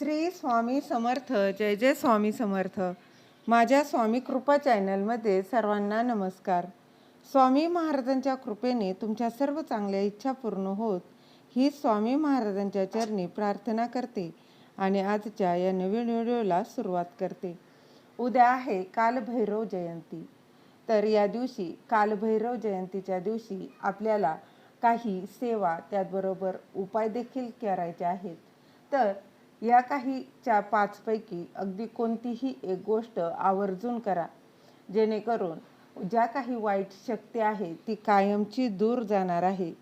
श्री स्वामी समर्थ जय जय स्वामी समर्थ. माझ्या स्वामी कृपा चॅनलमध्ये सर्वांना नमस्कार. स्वामी महाराजांच्या कृपेने तुमच्या सर्व चांगल्या इच्छा पूर्ण होत ही स्वामी महाराजांच्या चरणी प्रार्थना करते आणि आजच्या या नवीन व्हिडिओला सुरुवात करते. उद्या आहे कालभैरव जयंती. तर या दिवशी कालभैरव जयंतीच्या दिवशी आपल्याला काही सेवा त्याचबरोबर उपाय देखील करायचे आहेत. तर या काहीच्या पाचपैकी अगदी कोणतीही एक गोष्ट आवर्जून करा. जेणेकरून ज्या काही वाईट शक्ती आहे ती कायमची दूर जाणार आहे.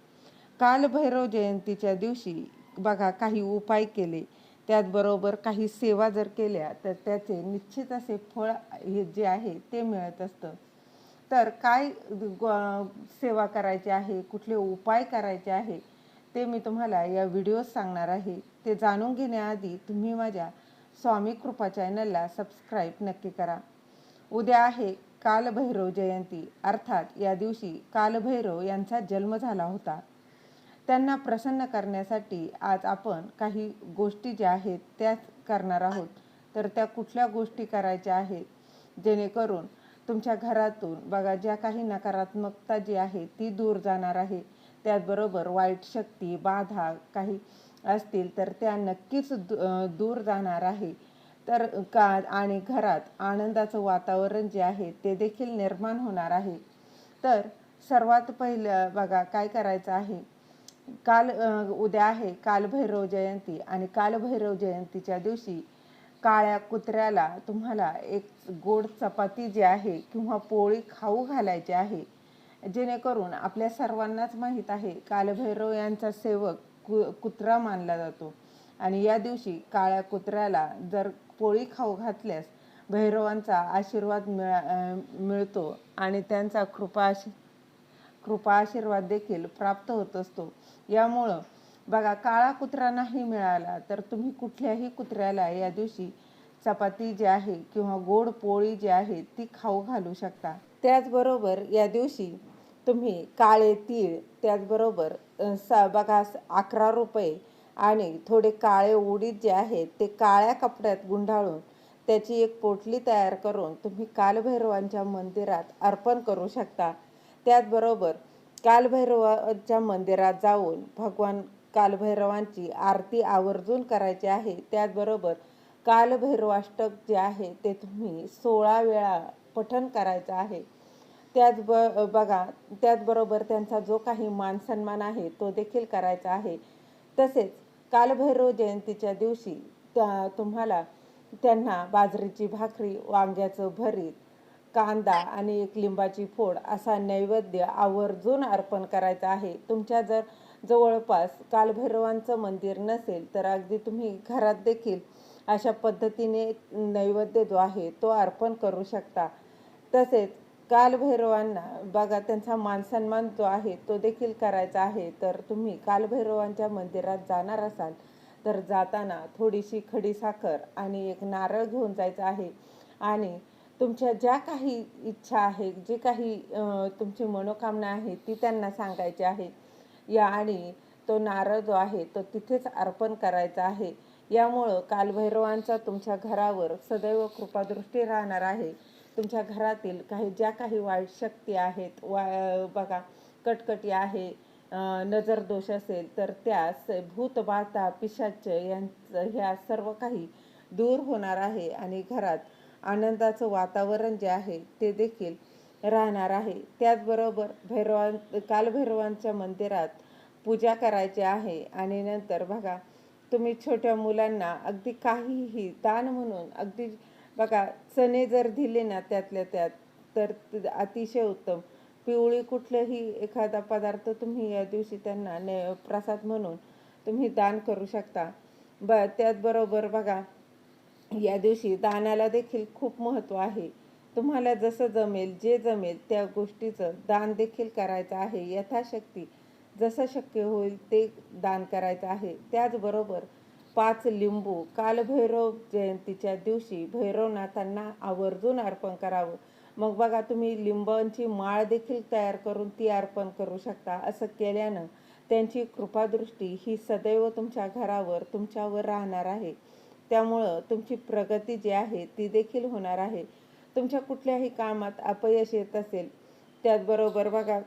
कालभैरव जयंतीच्या दिवशी बघा काही उपाय केले. त्याचबरोबर काही सेवा जर केल्या तर त्याचे निश्चित असे फळ हे जे आहे ते मिळत असतं. तर काय ग- सेवा करायची आहे कुठले उपाय करायचे आहे ते मी तुम्हाला या व्हिडिओ सांगणार आहे. ते जाणून घेण्याआधी तुम्ही माझ्या स्वामी कृपा चॅनलला सबस्क्राईब नक्की करा. उद्या आहे कालभैरव जयंती. अर्थात या दिवशी कालभैरव यांचा जन्म झाला होता. त्यांना प्रसन्न करण्यासाठी आज आपण काही गोष्टी ज्या आहेत त्याच करणार आहोत. तर त्या कुठल्या गोष्टी करायच्या आहेत? जेणेकरून तुमच्या घरातून बघा ज्या काही नकारात्मकता जी आहे ती दूर जाणार आहे. त्याचबरोबर वाईट शक्ती बाधा काही असतील तर त्या नक्कीच दूर जाणार आहे. तर का आणि घरात आनंदाचं वातावरण जे आहे ते देखील निर्माण होणार आहे. तर सर्वात पहिलं बघा काय करायचं आहे? काल उद्या आहे कालभैरव जयंती आणि कालभैरव जयंतीच्या दिवशी काळ्या कुत्र्याला तुम्हाला एक गोड चपाती जी आहे किंवा पोळी खाऊ घालायची आहे. जेणेकरून आपल्या सर्वांनाच माहीत आहे कालभैरव यांचा सेवक कु कुत्रा मानला जातो. आणि या दिवशी काळ्या कुत्र्याला जर पोळी खाऊ घातल्यास भैरवांचा आशीर्वाद मिळा मिळतो आणि त्यांचा कृपा कृपा आशीर्वाद देखील प्राप्त होत असतो. यामुळं बघा काळा कुत्रा नाही मिळाला तर तुम्ही कुठल्याही कुत्र्याला या दिवशी चपाती जी आहे किंवा गोड पोळी जी आहे ती खाऊ घालू शकता. त्याचबरोबर या दिवशी तुम्ही काळे तीळ त्याचबरोबर अ, सा बघा अकरा रुपये आणि थोडे काळे उडीद जे आहेत ते काळ्या कपड्यात गुंडाळून त्याची एक पोटली तयार करून तुम्ही कालभैरवांच्या मंदिरात अर्पण करू शकता. त्याचबरोबर कालभैरवाच्या मंदिरात जाऊन भगवान कालभैरवांची आरती आवर्जून करायची आहे. त्याचबरोबर कालभैरवाष्टक जे आहे ते तुम्ही सोळा वेळा पठन करायचं आहे. त्याच ब बघा त्याचबरोबर त्यांचा जो काही मान सन्मान आहे तो देखील करायचा आहे. तसेच कालभैरव जयंतीच्या दिवशी त्या तुम्हाला त्यांना बाजरीची भाकरी वांग्याचं भरीत कांदा आणि एक लिंबाची फोड असा नैवेद्य आवर्जून अर्पण करायचा आहे. तुमच्या जर जवळपास कालभैरवांचं मंदिर नसेल तर अगदी तुम्ही घरात देखील अशा पद्धतीने नैवेद्य जो आहे तो अर्पण करू शकता. तसेच कालभैरवांना बघा त्यांचा मानसन्मान जो आहे तो देखील करायचा आहे. तर तुम्ही कालभैरवांच्या मंदिरात जाणार असाल तर जाताना थोडीशी खडीसाखर आणि एक नारळ घेऊन जायचं आहे. आणि तुमच्या ज्या काही इच्छा आहे जे काही तुमची मनोकामना आहे ती त्यांना सांगायची आहे. या आणि तो नारळ जो आहे तो तिथेच अर्पण करायचा आहे. यामुळं कालभैरवांचा तुमच्या घरावर सदैव कृपादृष्टी राहणार आहे. तुमच्या घरातील काही ज्या काही वाईट शक्ती आहेत वा बघा कटकटी आहे नजर दोष असेल तर त्यास भूतबाता पिशाच यांचं ह्या सर्व काही दूर होणार आहे आणि घरात आनंदाचं वातावरण जे आहे ते देखील राहणार आहे. त्याचबरोबर भैरवां कालभैरवांच्या मंदिरात पूजा करायची आहे आणि नंतर बघा तुम्ही छोट्या मुलांना अगदी काहीही दान म्हणून अगदी बघा चणे जर दिले ना त्यातल्या त्यात तर अतिशय उत्तम. पिवळी कुठलंही एखादा पदार्थ तुम्ही या दिवशी त्यांना ने प्रसाद म्हणून तुम्ही दान करू शकता. ब त्याचबरोबर बघा या दिवशी दानाला देखील खूप महत्त्व आहे. तुम्हाला जसं जमेल जे जमेल त्या गोष्टीचं दान देखील करायचं आहे. यथाशक्ती जसं शक्य होईल ते दान करायचं आहे. त्याचबरोबर पाच लिंबू कालभैरव जयंतीच्या दिवशी भैरवनाथांना आवर्जून अर्पण करावं. मग बघा तुम्ही लिंबांची माळ देखील तयार करून ती अर्पण करू शकता असं केल्यानं त्यांची कृपादृष्टी ही सदैव तुमच्या घरावर तुमच्यावर राहणार आहे. त्यामुळं तुमची प्रगती जी आहे ती देखील होणार आहे. तुमच्या कुठल्याही कामात अपयश येत असेल त्याचबरोबर बघा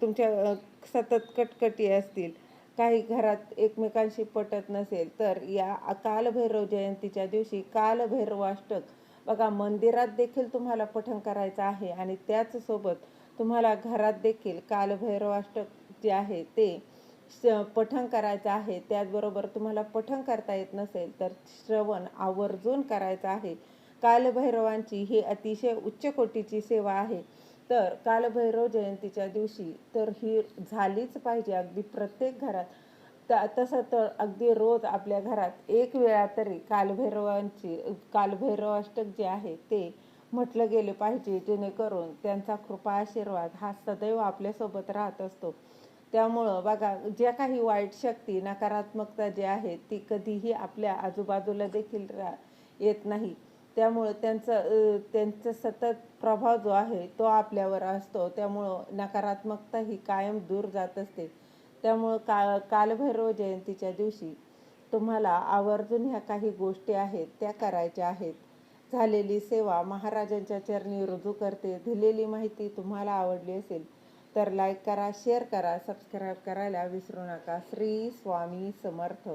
तुमच्या सतत कटकटी असतील काही घरात एकमेकांशी पटत नसेल तर या कालभैरव जयंतीच्या दिवशी कालभैरवाष्टक. बघा मंदिरात देखील तुम्हाला पठण करायचं आहे आणि त्याचसोबत तुम्हाला घरात देखील कालभैरवाष्टक जे आहे ते पठण करायचं आहे. त्याचबरोबर तुम्हाला पठण करता येत नसेल तर श्रवण आवर्जून करायचं आहे. कालभैरवांची ही अतिशय उच्च कोटीची सेवा आहे. तर कालभैरव जयंतीच्या दिवशी तर ही झालीच पाहिजे अगदी प्रत्येक घरात. त- तसं तर अगदी रोज आपल्या घरात एक वेळा तरी कालभैरवांची कालभैरवाष्टक जे आहे ते म्हटलं गेले पाहिजे जेणेकरून त्यांचा कृपा आशीर्वाद हा सदैव आपल्यासोबत राहत असतो. त्यामुळं बघा ज्या काही वाईट शक्ती नकारात्मकता जी आहे ती कधीही आपल्या आजूबाजूला देखील रा येत नाही. त्यामुळं त्यांचं त्यांचा त्यांचं सतत प्रभाव जो आहे तो आपल्यावर असतो. त्यामुळं नकारात्मकता ही कायम दूर जात असते. त्यामुळं का कालभैरव जयंतीच्या दिवशी तुम्हाला आवर्जून ह्या काही गोष्टी आहेत त्या करायच्या आहेत. झालेली सेवा महाराजांच्या चरणी रुजू करते. दिलेली माहिती तुम्हाला आवडली असेल तर लाईक करा शेअर करा सबस्क्राईब करायला विसरू नका. श्री स्वामी समर्थ.